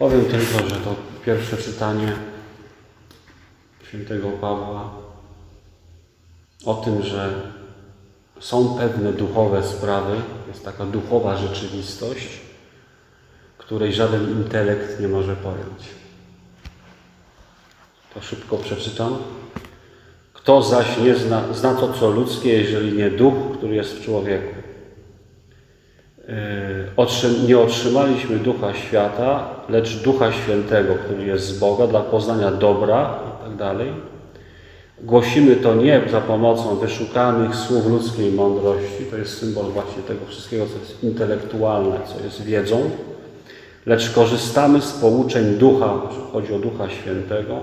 Powiem tylko, że to pierwsze czytanie świętego Pawła o tym, że są pewne duchowe sprawy, jest taka duchowa rzeczywistość, której żaden intelekt nie może pojąć. To szybko przeczytam. Kto zaś nie zna, zna to, co ludzkie, jeżeli nie duch, który jest w człowieku? Otrzym, nie otrzymaliśmy ducha świata, lecz ducha świętego, który jest z Boga dla poznania dobra i tak. Głosimy to nie za pomocą wyszukanych słów ludzkiej mądrości, to jest symbol właśnie tego wszystkiego, co jest intelektualne, co jest wiedzą, lecz korzystamy z pouczeń ducha, chodzi o ducha świętego,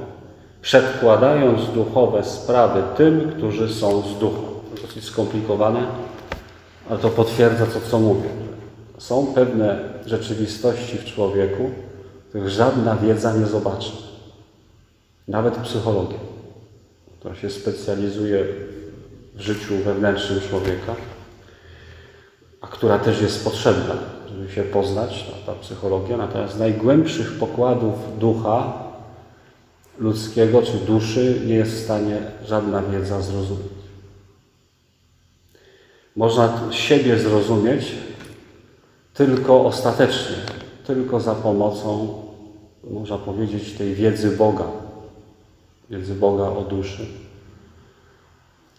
przedkładając duchowe sprawy tym, którzy są z ducha. To dosyć skomplikowane, ale to potwierdza to, co mówię. Są pewne rzeczywistości w człowieku, których żadna wiedza nie zobaczy. Nawet psychologia, która się specjalizuje w życiu wewnętrznym człowieka, a która też jest potrzebna, żeby się poznać, ta, ta psychologia. Natomiast najgłębszych pokładów ducha ludzkiego czy duszy nie jest w stanie żadna wiedza zrozumieć. Można siebie zrozumieć tylko ostatecznie, tylko za pomocą, można powiedzieć, tej wiedzy Boga, wiedzy Boga o duszy.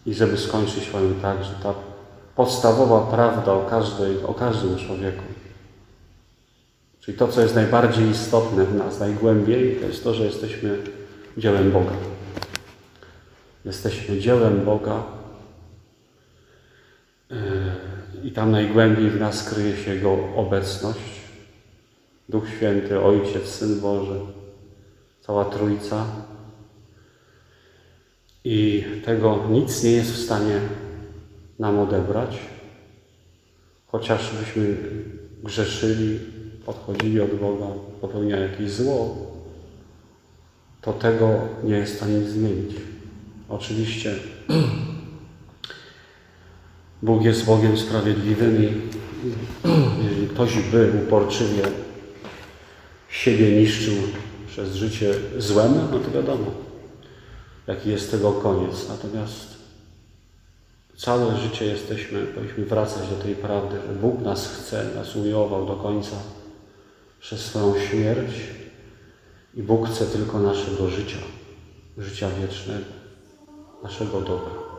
I żeby skończyć, powiem tak, że ta podstawowa prawda o, każdej, o każdym człowieku, czyli to, co jest najbardziej istotne w nas, najgłębiej, to jest to, że jesteśmy dziełem Boga. Jesteśmy dziełem Boga i tam najgłębiej w nas kryje się Jego obecność. Duch Święty, Ojciec, Syn Boży, cała Trójca. I tego nic nie jest w stanie nam odebrać, chociaż byśmy grzeszyli, odchodzili od Boga, popełniali jakieś zło, to tego nie jest w stanie zmienić. Oczywiście Bóg jest Bogiem sprawiedliwym i jeżeli ktoś by uporczywie siebie niszczył przez życie złem, no to wiadomo, jaki jest tego koniec. Natomiast całe życie jesteśmy, powinniśmy wracać do tej prawdy, że Bóg nas chce, nas umiłował do końca przez swoją śmierć i Bóg chce tylko naszego życia, życia wiecznego, naszego dobra.